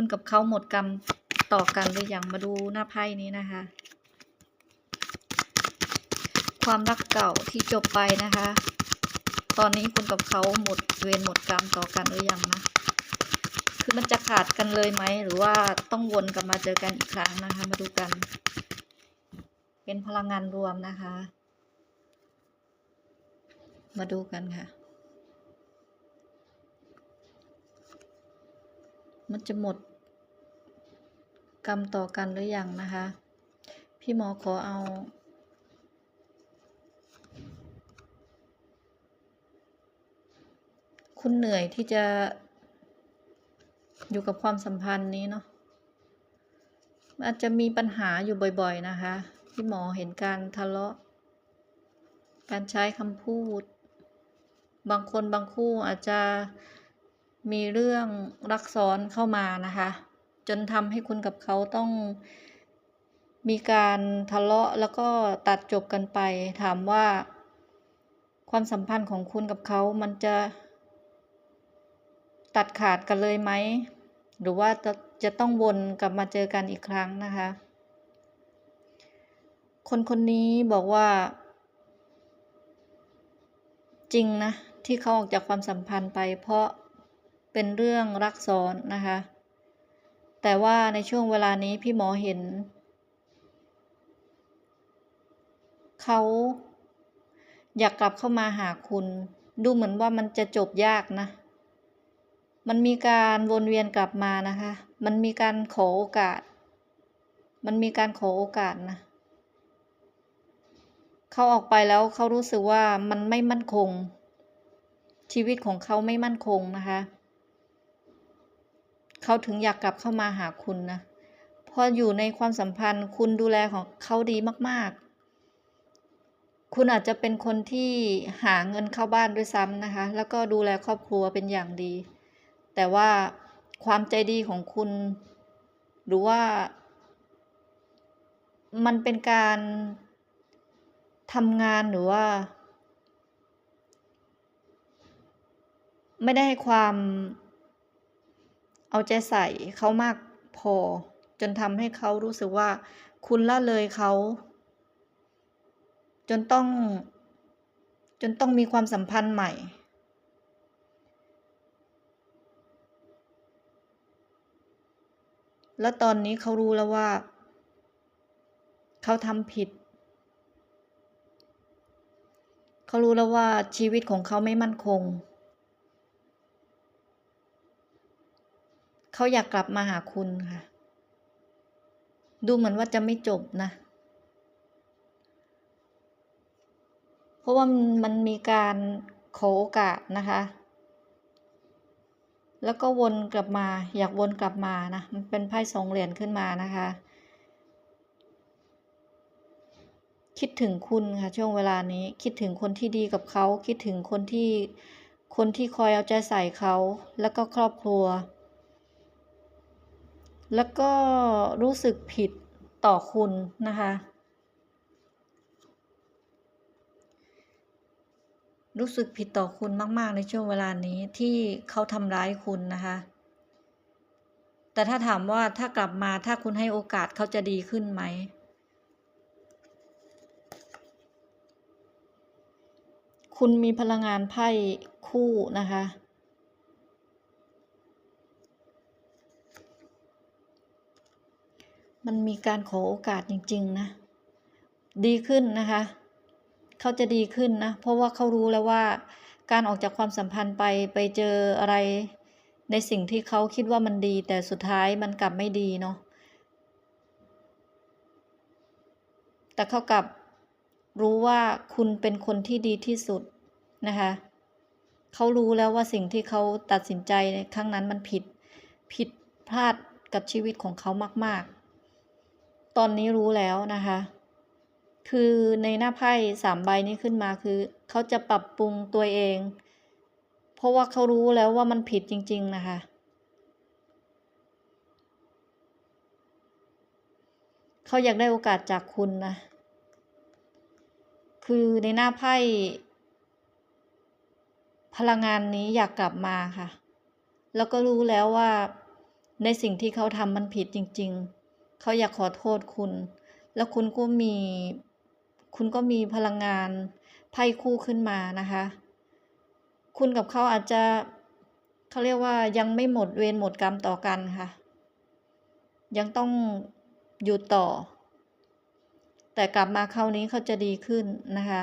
คุณกับเขาหมดกรรมต่อกันหรือยังมาดูหน้าไพ่นี้นะคะ ความรักเก่าที่จบไปนะคะ ตอนนี้คุณกับเขาหมดเวรหมดกรรมต่อกันหรือยังนะคือมันจะขาดกันเลยไหมหรือว่าต้องวนกลับมาเจอกันอีกครั้งนะคะ มาดูกัน เป็นพลังงานรวมนะคะ มาดูกันค่ะ มันจะหมด กรรมต่อกันหรือยังนะคะ พี่หมอขอเอา คุณเหนื่อยที่จะอยู่กับความสัมพันธ์นี้เนาะอาจจะมีปัญหาอยู่บ่อยๆนะคะ พี่หมอเห็นการทะเลาะ การใช้คำพูด บางคนบางคู่อาจจะ มีเรื่องรักซ้อนเข้ามานะคะ จนทำให้คุณกับเขาต้องมีการทะเลาะแล้วก็ตัดจบกันไป ถามว่า ความสัมพันธ์ของคุณกับเขามันจะ ตัดขาดกันเลยไหม หรือว่าจะจะต้องวนกลับมาเจอกันอีกครั้งนะคะ คนคนนี้บอกว่า จริงนะ ที่เขาออกจากความสัมพันธ์ไปเพราะ เป็นเรื่องรักซ้อนนะคะ แต่ว่าในช่วงเวลานี้พี่หมอเห็น เขาอยากกลับเข้ามาหาคุณ ดูเหมือนว่ามันจะจบยากนะ มันมีการวนเวียนกลับมานะคะ มันมีการขอโอกาส มันมีการขอโอกาสนะ เขาออกไปแล้วเขารู้สึกว่ามันไม่มั่นคง ชีวิตของเขาไม่มั่นคงนะคะ เขาถึงอยากกลับเข้ามาหาคุณนะพออยู่ในความสัมพันธ์ คุณดูแลของเขาดีมาก ๆ คุณอาจจะเป็นคนที่หาเงินเข้าบ้านด้วยซ้ำนะคะ แล้วก็ดูแลครอบครัวเป็นอย่างดี แต่ว่าความใจดีของคุณ หรือว่า มันเป็นการทำงานหรือว่า ไม่ได้ให้ความ เอาใจใส่เขามากพอ จนทำให้เขารู้สึกว่า คุณละเลยเขา จนต้อง จนต้องมีความสัมพันธ์ใหม่ แล้วตอนนี้เขารู้แล้วว่า เขาทำผิด เขารู้แล้วว่าชีวิตของเขาไม่มั่นคง เขาอยากกลับมาหาคุณค่ะ ดูเหมือนว่าจะไม่จบนะ เพราะว่ามันมีการขอโอกาสนะคะ แล้วก็วนกลับมา อยากวนกลับมานะ มันเป็นไพ่สองเหรียญขึ้นมานะคะ คิดถึงคุณค่ะช่วงเวลานี้ คิดถึงคนที่ดีกับเขา คิดถึงคนที่ คนที่คอยเอาใจใส่เขา แล้วก็ครอบครัว แล้วก็รู้สึกผิดต่อคุณนะคะ รู้สึกผิดต่อคุณมากๆในช่วงเวลานี้ที่เขาทำร้ายคุณนะคะ แต่ถ้าถามว่าถ้ากลับมาถ้าคุณให้โอกาสเขาจะดีขึ้นไหมคุณมีพลังงานไพ่คู่นะคะ มันมีการขอโอกาสจริง ๆ นะ ดีขึ้นนะคะ เขาจะดีขึ้นนะ เพราะว่าเขารู้แล้วว่า การออกจากความสัมพันธ์ไปไปเจออะไร ในสิ่งที่เขาคิดว่ามันดี แต่สุดท้ายมันกลับไม่ดีเนาะแต่เขากลับรู้ว่าคุณเป็นคนที่ดีที่สุดนะคะ เขารู้แล้วว่าสิ่งที่เขาตัดสินใจในครั้งนั้นมันผิด ผิดพลาดกับชีวิตของเขามาก ๆ ตอนนี้รู้แล้วนะคะ คือในหน้าไพ่สามใบนี้ขึ้นมาคือ เขาจะปรับปรุงตัวเอง เพราะว่าเขารู้แล้วว่ามันผิดจริง ๆ นะคะ เขาอยากได้โอกาสจากคุณนะ คือในหน้าไพ่พลังงานนี้อยากกลับมาค่ะ แล้วก็รู้แล้วว่าในสิ่งที่เขาทำมันผิดจริง ๆ เขาอยากขอโทษคุณ แล้วคุณก็มี คุณก็มีพลังงานไพ่คู่ขึ้นมานะคะ คุณกับเขาอาจจะเขาเรียกว่ายังไม่หมดเวรหมดกรรมต่อกันค่ะ ยังต้องอยู่ต่อ แต่กลับมาคราวนี้เขาจะดีขึ้นนะคะ